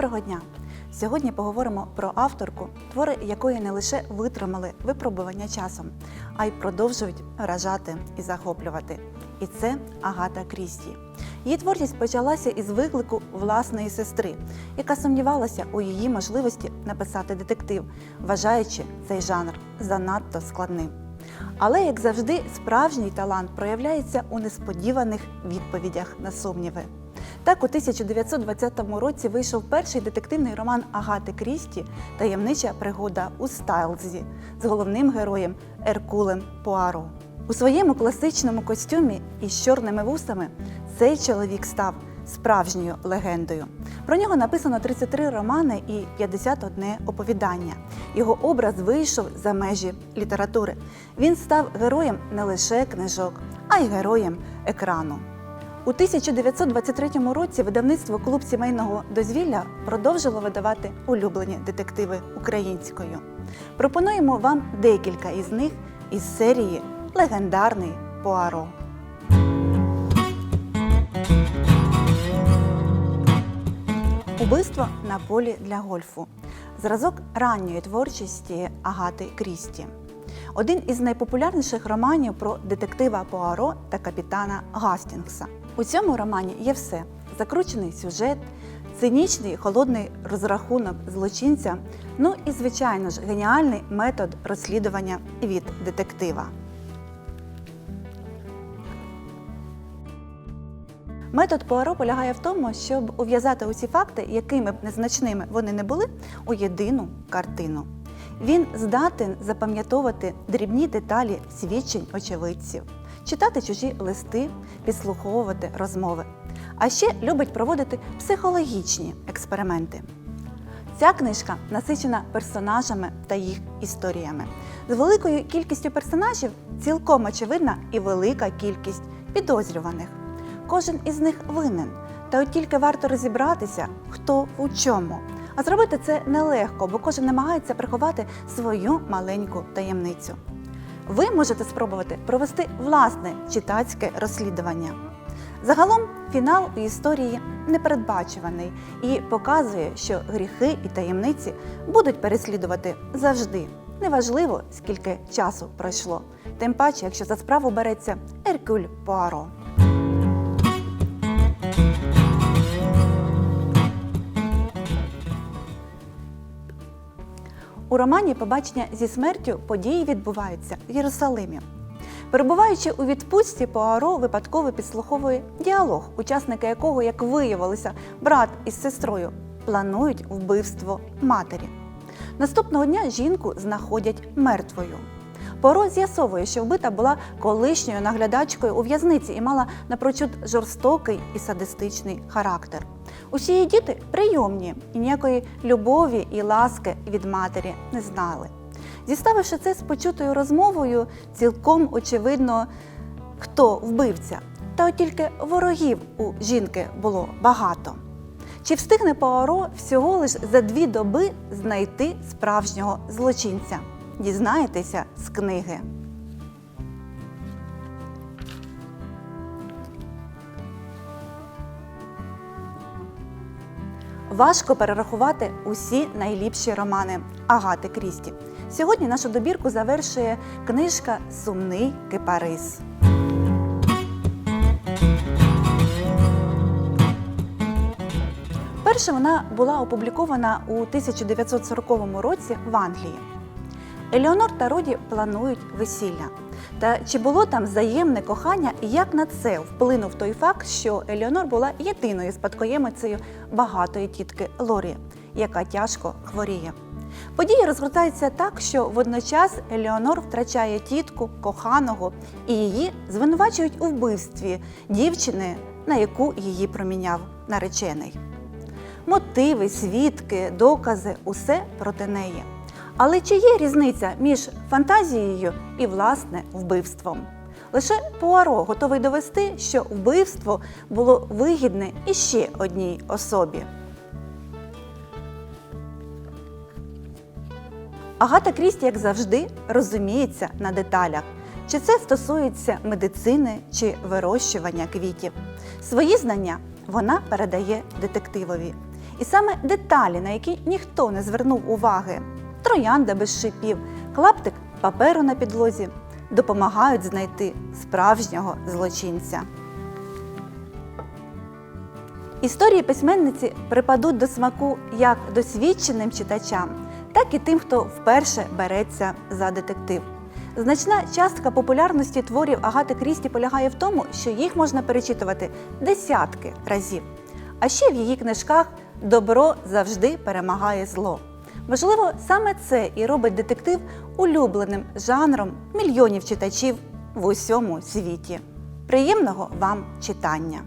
Доброго дня! Сьогодні поговоримо про авторку, твори якої не лише витримали випробування часом, а й продовжують вражати і захоплювати. І це Агата Крісті. Її творчість почалася із виклику власної сестри, яка сумнівалася у її можливості написати детектив, вважаючи цей жанр занадто складним. Але, як завжди, справжній талант проявляється у несподіваних відповідях на сумніви. Так, у 1920 році вийшов перший детективний роман Агати Крісті Таємнича пригода у Стайлзі з головним героєм Еркулем Пуаро. У своєму класичному костюмі із чорними вусами цей чоловік став справжньою легендою. Про нього написано 33 романи і 51 оповідання. Його образ вийшов за межі літератури. Він став героєм не лише книжок, а й героєм екрану. У 1923 році видавництво Клуб сімейного дозвілля продовжило видавати улюблені детективи українською. Пропонуємо вам декілька із них із серії Легендарний Пуаро. Убивство на полі для гольфу. Зразок ранньої творчості Агати Крісті. Один із найпопулярніших романів про детектива Пуаро та капітана Гастінгса. У цьому романі є все: закручений сюжет, цинічний холодний розрахунок злочинця, ну і, звичайно ж, геніальний метод розслідування від детектива. Метод Пуаро полягає в тому, щоб ув'язати усі факти, якими б незначними вони не були, у єдину картину. Він здатен запам'ятовувати дрібні деталі свідчень очевидців, читати чужі листи, підслуховувати розмови. А ще любить проводити психологічні експерименти. Ця книжка насичена персонажами та їх історіями. З великою кількістю персонажів цілком очевидна і велика кількість підозрюваних. Кожен із них винен, та от тільки варто розібратися, хто у чому. А зробити це нелегко, бо кожен намагається приховати свою маленьку таємницю. Ви можете спробувати провести власне читацьке розслідування. Загалом фінал у історії непередбачуваний і показує, що гріхи і таємниці будуть переслідувати завжди. Неважливо, скільки часу пройшло, тим паче, якщо за справу береться Еркюль Пуаро. У романі Побачення зі смертю події відбуваються в Єрусалимі. Перебуваючи у відпустці, Пуаро випадково підслуховує діалог, учасники якого, як виявилося, брат із сестрою планують вбивство матері. Наступного дня жінку знаходять мертвою. Поро з'ясовує, що вбита була колишньою наглядачкою у в'язниці і мала напрочуд жорстокий і садистичний характер. Усі її діти прийомні і ніякої любові і ласки від матері не знали. Зіставивши це з почутою розмовою, цілком очевидно, хто вбивця. Та от тільки ворогів у жінки було багато. Чи встигне Пуаро всього лиш за дві доби знайти справжнього злочинця? Дізнаєтеся з книги. Важко перерахувати усі найліпші романи Агати Крісті. Сьогодні нашу добірку завершує книжка Сумний кипарис. Перша вона була опублікована у 1940 році в Англії. Елеонор та Роді планують весілля. Та чи було там взаємне кохання і як на це вплинув той факт, що Елеонор була єдиною спадкоємицею багатої тітки Лорі, яка тяжко хворіє? Події розгортаються так, що водночас Елеонор втрачає тітку, коханого і її звинувачують у вбивстві дівчини, на яку її проміняв наречений. Мотиви, свідки, докази усе проти неї. Але чи є різниця між фантазією і власне вбивством? Лише Пуаро готовий довести, що вбивство було вигідне іще одній особі. Агата Крісті, як завжди, розуміється на деталях. Чи це стосується медицини чи вирощування квітів. Свої знання вона передає детективові. І саме деталі, на які ніхто не звернув уваги, троянда без шипів, клаптик паперу на підлозі, допомагають знайти справжнього злочинця. Історії письменниці припадуть до смаку як досвідченим читачам, так і тим, хто вперше береться за детектив. Значна частка популярності творів Агати Крісті полягає в тому, що їх можна перечитувати десятки разів. А ще в її книжках добро завжди перемагає зло. Можливо, саме це і робить детектив улюбленим жанром мільйонів читачів в усьому світі. Приємного вам читання!